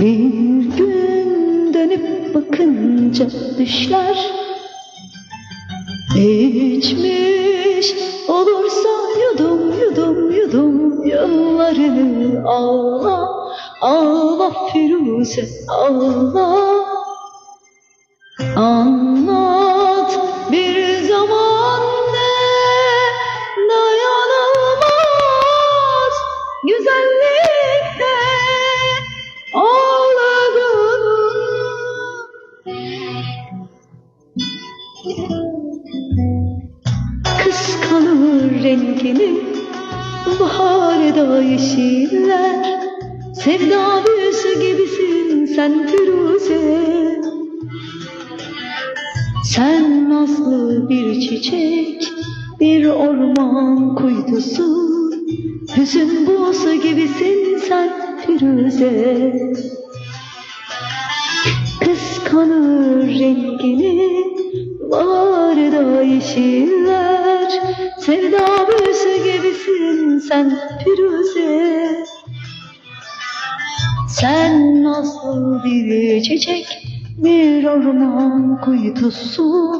Bir gün dönüp bakınca düşler. İçmiş olursa yudum yudum yudum yıllarını ağla ağla Firuze ağla. Anlat Rengini Baharda yeşiller. Sevda büyüsü gibisin sen Firuze. Sen nazlı bir çiçek Bir orman kuytusu Hüzün buğusu gibisin sen Firuze. Kıskanır rengini Baharda yeşiller Sevda büyüsü gibisin sen Firuze. Sen nasıl bir çiçek? Bir orman kuytusu.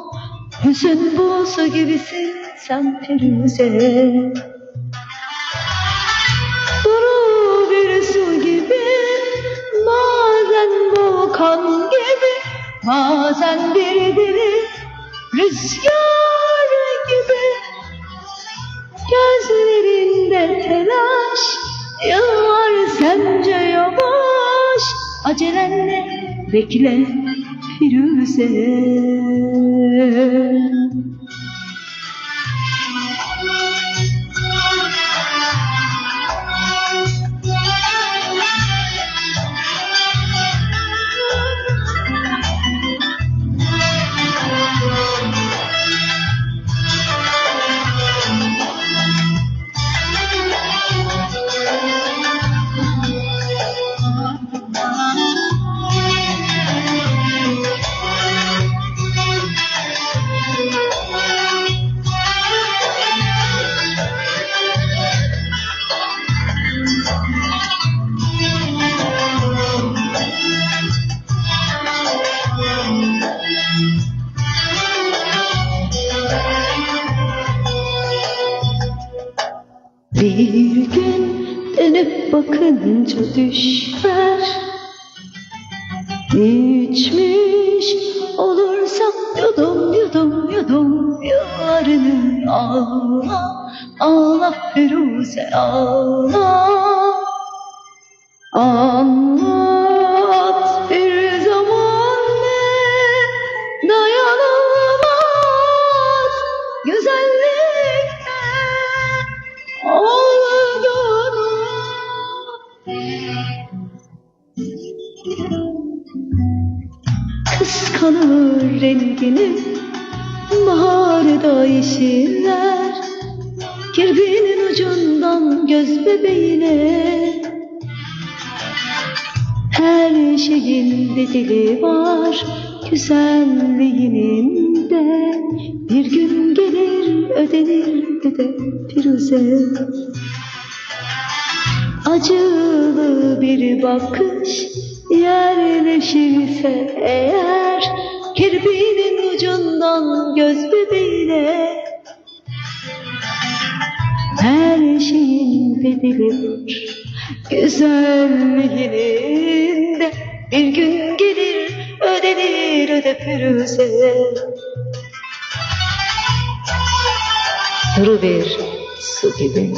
Hüzün buğusu gibisin sen Firuze. Duru bir su gibi Bazen volkan gibi Bazen bir deli Rüzgar gibi Gözlerinde telaş. Yıllar sence yavaş. Acelenle bekle Firuze Bir gün dönüp bakınca düşler İçmiş olursam yudum yudum yudum Yıllarını ağla ağla Firuze ağla. Anlat rengini Baharda yeşiller. Kirpinin ucundan göz bebeğine. Her şeyin bedeli var Güzelliğinin de Bir gün gelir ödenir dede Firuze. Acılı bir bakış yerleşirse eğer Kirpinin ucundan göz bebeğine. Her şeyin bedeli Güzelliğinin de bir gün gelir ödenir öde Firuze Duru bir su gibi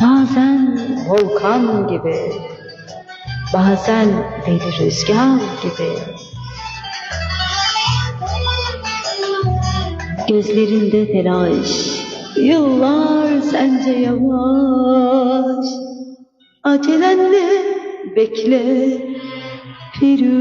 Bazen volkan gibi Bazen deli rüzgar gibi Gözlerinde telaş. Yıllar sence yavaş. Acelenle bekle Firuze